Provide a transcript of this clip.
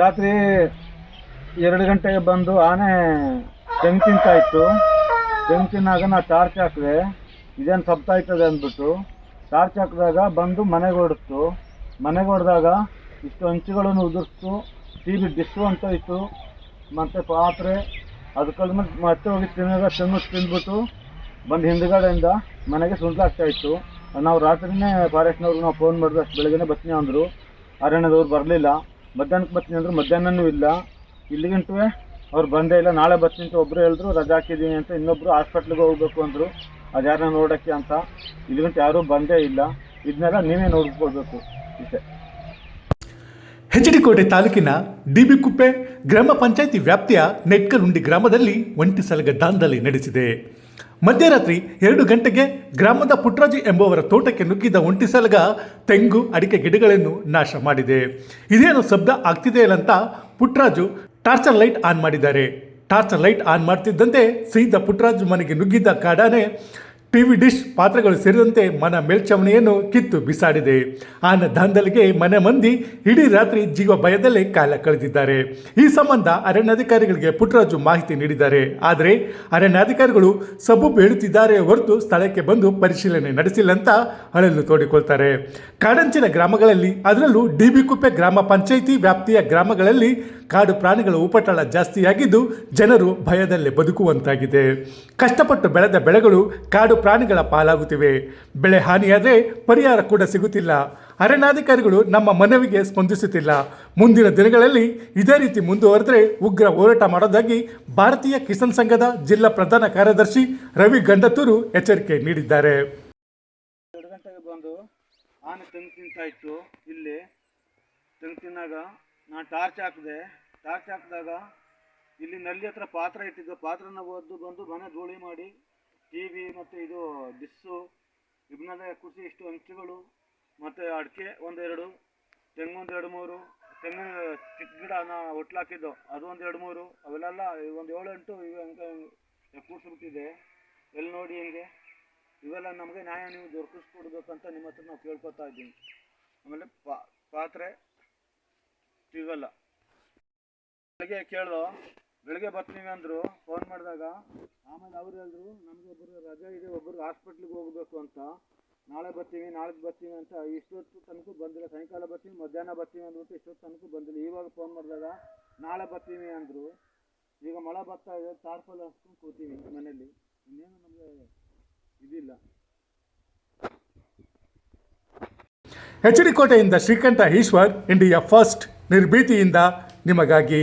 ರಾತ್ರಿ ಎರಡು ಗಂಟೆಗೆ ಬಂದು ಆನೆ ತೆಂಗು ತಿಂತಾ ಇತ್ತು. ತೆಂಗು ತಿನ್ನಾಗ ನಾ ಟಾರ್ಚ್ ಹಾಕಿದೆ. ಇದೇನು ಸಪ್ತಾಯ್ತದೆ ಅಂದ್ಬಿಟ್ಟು ಟಾರ್ಚ್ ಹಾಕಿದಾಗ ಬಂದು ಮನೆಗೆ ಹೊಡೆತು ಮನೆಗೆ ಹೊಡೆದಾಗ ಇಷ್ಟು ಹಂಚುಗಳನ್ನು ಉದುರಿಸ್ತು. ಟಿ ವಿ ಗಿಸು ಅಂತ ಇತ್ತು. ಮತ್ತು ಪಾತ್ರೆ ಅದು ಕಳೆದ ಮತ್ತೆ ಹೋಗಿ ತಿನ್ನಾಗ ತಿನ್ನು ತಿಂದ್ಬಿಟ್ಟು ಬಂದು ಹಿಂದ್ಗಡೆಯಿಂದ ಮನೆಗೆ ಇತ್ತು. ನಾವು ರಾತ್ರಿನೇ ಫಾರೆಸ್ಟ್ನವ್ರಿಗೆ ನಾವು ಫೋನ್ ಮಾಡಿದ್ರೆ ಅಷ್ಟು ಬೆಳಗ್ಗೆನೇ ಬರ್ತೀನಿ ಅಂದರು. ಅರಣ್ಯದವ್ರು ಬರಲಿಲ್ಲ. ಮಧ್ಯಾಹ್ನಕ್ಕೆ ಬರ್ತೀನಿ ಅಂದರು ಮಧ್ಯಾಹ್ನನೂ ಇಲ್ಲ. ಇಲ್ಲಿಗಂಟು ಅವ್ರು ಬಂದೇ ಇಲ್ಲ. ನಾಳೆ ಬರ್ತೀನಿ ಅಂತ ಒಬ್ಬರು ಹೇಳಿದ್ರು, ರಜಾ ಹಾಕಿದ್ದೀನಿ ಅಂತ ಇನ್ನೊಬ್ಬರು ಹಾಸ್ಪಿಟ್ಲಿಗೆ ಹೋಗ್ಬೇಕು ಅಂದರು. ಅದು ಯಾರನ್ನ ನೋಡೋಕ್ಕೆ ಅಂತ. ಇಲ್ಲಿಗಂಟು ಯಾರೂ ಬಂದೇ ಇಲ್ಲ. ಇದನ್ನೆಲ್ಲ ನೀವೇ ನೋಡ್ಕೊಳ್ಬೇಕು. ಇಷ್ಟೇ. ಹೆಚ್ಡಿಕೋಟೆ ತಾಲೂಕಿನ ಡಿಬಿಕುಪ್ಪೆ ಗ್ರಾಮ ಪಂಚಾಯಿತಿ ವ್ಯಾಪ್ತಿಯ ನೆಟ್ಕಲುಂಡಿ ಗ್ರಾಮದಲ್ಲಿ ಒಂಟಿ ಸಲಗ ದಾಂಧಲೆ ನಡೆಸಿದೆ. ಮಧ್ಯರಾತ್ರಿ ಎರಡು ಗಂಟೆಗೆ ಗ್ರಾಮದ ಪುಟ್ರಾಜು ಎಂಬುವರ ತೋಟಕ್ಕೆ ನುಗ್ಗಿದ ಒಂಟಿ ಸಲಗ ತೆಂಗು, ಅಡಿಕೆ ಗಿಡಗಳನ್ನು ನಾಶ ಮಾಡಿದೆ. ಇದೇನು ಶಬ್ದ ಆಗ್ತಿದೆಯಲ್ಲಂತ ಪುಟ್ರಾಜು ಟಾರ್ಚರ್ ಲೈಟ್ ಆನ್ ಮಾಡಿದ್ದಾರೆ. ಟಾರ್ಚರ್ ಲೈಟ್ ಆನ್ ಮಾಡ್ತಿದ್ದಂತೆ ಸೀದಾ ಪುಟ್ರಾಜು ಮನೆಗೆ ನುಗ್ಗಿದ್ದ ಕಾಡಾನೆ ಟಿವಿ ಡಿಶ್ ಪಾತ್ರಗಳು ಸೇರಿದಂತೆ ಮನ ಮೇಲ್ಛಾವಣಿಯನ್ನು ಕಿತ್ತು ಬಿಸಾಡಿದೆ. ಆನ ದಾಂಧಲಿಗೆ ಮನೆ ಮಂದಿ ಇಡೀ ರಾತ್ರಿ ಜೀವ ಭಯದಲ್ಲೇ ಕಾಲ ಕಳೆದಿದ್ದಾರೆ. ಈ ಸಂಬಂಧ ಅರಣ್ಯಾಧಿಕಾರಿಗಳಿಗೆ ಪುಟ್ಟರಾಜು ಮಾಹಿತಿ ನೀಡಿದ್ದಾರೆ. ಆದರೆ ಅರಣ್ಯಾಧಿಕಾರಿಗಳು ಸಬೂಬು ಬೇಡುತ್ತಿದ್ದಾರೆ ಹೊರತು ಸ್ಥಳಕ್ಕೆ ಬಂದು ಪರಿಶೀಲನೆ ನಡೆಸಿಲ್ಲ ಅಂತ ಅಳಲು ತೋಡಿಕೊಳ್ತಾರೆ. ಕಾಡಂಚಿನ ಗ್ರಾಮಗಳಲ್ಲಿ, ಅದರಲ್ಲೂ ಡಿಬಿ ಕುಪ್ಪೆ ಗ್ರಾಮ ಪಂಚಾಯಿತಿ ವ್ಯಾಪ್ತಿಯ ಗ್ರಾಮಗಳಲ್ಲಿ ಕಾಡು ಪ್ರಾಣಿಗಳ ಉಪಟಳ ಜಾಸ್ತಿಯಾಗಿದ್ದು ಜನರು ಭಯದಲ್ಲೇ ಬದುಕುವಂತಾಗಿದೆ. ಕಷ್ಟಪಟ್ಟು ಬೆಳೆದ ಬೆಳೆಗಳು ಕಾಡು ಪ್ರಾಣಿಗಳ ಪಾಲಾಗುತ್ತಿವೆ. ಬೆಳೆ ಹಾನಿಯಾದರೆ ಪರಿಹಾರ ಕೂಡ ಸಿಗುತ್ತಿಲ್ಲ. ಅರಣ್ಯಾಧಿಕಾರಿಗಳು ನಮ್ಮ ಮನವಿಗೆ ಸ್ಪಂದಿಸುತ್ತಿಲ್ಲ. ಮುಂದಿನ ದಿನಗಳಲ್ಲಿ ಇದೇ ರೀತಿ ಮುಂದುವರೆದರೆ ಉಗ್ರ ಹೋರಾಟ ಮಾಡೋದಾಗಿ ಭಾರತೀಯ ಕಿಸಾನ್ ಸಂಘದ ಜಿಲ್ಲಾ ಪ್ರಧಾನ ಕಾರ್ಯದರ್ಶಿ ರವಿ ಗಂಡತೂರು ಎಚ್ಚರಿಕೆ ನೀಡಿದ್ದಾರೆ. ಆನೆ ಇತ್ತು ಇಲ್ಲಿ ತೆಂಗು ತಿನ್ನಾಗ ನಾನು ಟಾರ್ಚ್ ಹಾಕಿದೆ. ಟಾರ್ಚ್ ಹಾಕಿದಾಗ ಇಲ್ಲಿ ನಲ್ಲಿ ಹತ್ರ ಪಾತ್ರ ಇಟ್ಟಿದ್ದು. ಪಾತ್ರನ ಒದ್ದು ಬಂದು ಮನೆ ಧೂಳಿ ಮಾಡಿ ಟಿ ವಿ ಮತ್ತು ಇದು ಡಿಸ್ಸು ಇವನ್ನೆಲ್ಲ ಕುರ್ಸಿ ಇಷ್ಟು ಅಂಚುಗಳು, ಮತ್ತು ಅಡಿಕೆ ಒಂದೆರಡು, ತೆಂಗು ಒಂದು ಎರಡು ಮೂರು, ತೆಂಗಿನ ಚಿಕ್ಕ ಗಿಡ ಗಿಡನ ಒಟ್ಲಾಕಿದ್ದು ಅದು ಒಂದು ಎರಡು ಮೂರು, ಅವೆಲ್ಲ ಒಂದು ಏಳು ಎಂಟು ಇವೆ ಕೂಡಿಸ್ಬಿಟ್ಟಿದೆ ಎಲ್ಲಿ ನೋಡಿ ಹಿಂಗೆ? ಇವೆಲ್ಲ ನಮಗೆ ನ್ಯಾಯ ನೀವು ದೊರಕಿಸ್ಕೊಡ್ಬೇಕಂತ ನಿಮ್ಮ ಹತ್ರ ನಾವು ಕೇಳ್ಕೊತಾ ಇದ್ದೀನಿ. ಆಮೇಲೆ ಪಾತ್ರೆ, ಇವೆಲ್ಲ. ಬೆಳಗ್ಗೆ ಕೇಳ್ದು ಬೆಳಗ್ಗೆ ಬರ್ತೀವಿ ಅಂದರು ಫೋನ್ ಮಾಡಿದಾಗ, ಆಮೇಲೆ ಅವ್ರು ಹೇಳಿದ್ರು, ನಮಗೆ ಒಬ್ಬರು ರಜೆ ಇದೆ ಒಬ್ಬರು ಹಾಸ್ಪಿಟ್ಲಿಗೆ ಹೋಗಬೇಕು ಅಂತ. ನಾಳೆ ಬರ್ತೀವಿ ನಾಳೆ ಬರ್ತೀವಿ ಅಂತ ಇಷ್ಟೊತ್ತು ತನಕ ಬಂದಿಲ್ಲ. ಸಾಯಂಕಾಲ ಬರ್ತೀವಿ ಮಧ್ಯಾಹ್ನ ಬರ್ತೀವಿ ಅಂದ್ಬಿಟ್ಟು ಇಷ್ಟೊತ್ತು ತನಕ ಬಂದಿಲ್ಲ. ಇವಾಗ ಫೋನ್ ಮಾಡಿದಾಗ, ನಾಳೆ ಬರ್ತೀವಿ ಅಂದರು. ಈಗ ಮಳೆ ಬರ್ತಾ ಇದೆ ತಾರ್ಪಲ್ ಹಾಸ್ಕೊಂಡು ಕೂತೀವಿ ಮನೇಲಿ ಇನ್ನೇನು ನಮಗೆ ಇದಿಲ್ಲ. ಡಿ ಕೋಟೆಯಿಂದ ಶ್ರೀಕಂಠ ಈಶ್ವರ್ ಇಂಡಿಯಾ ಫಸ್ಟ್ ನಿರ್ಭೀತಿಯಿಂದ ನಿಮಗಾಗಿ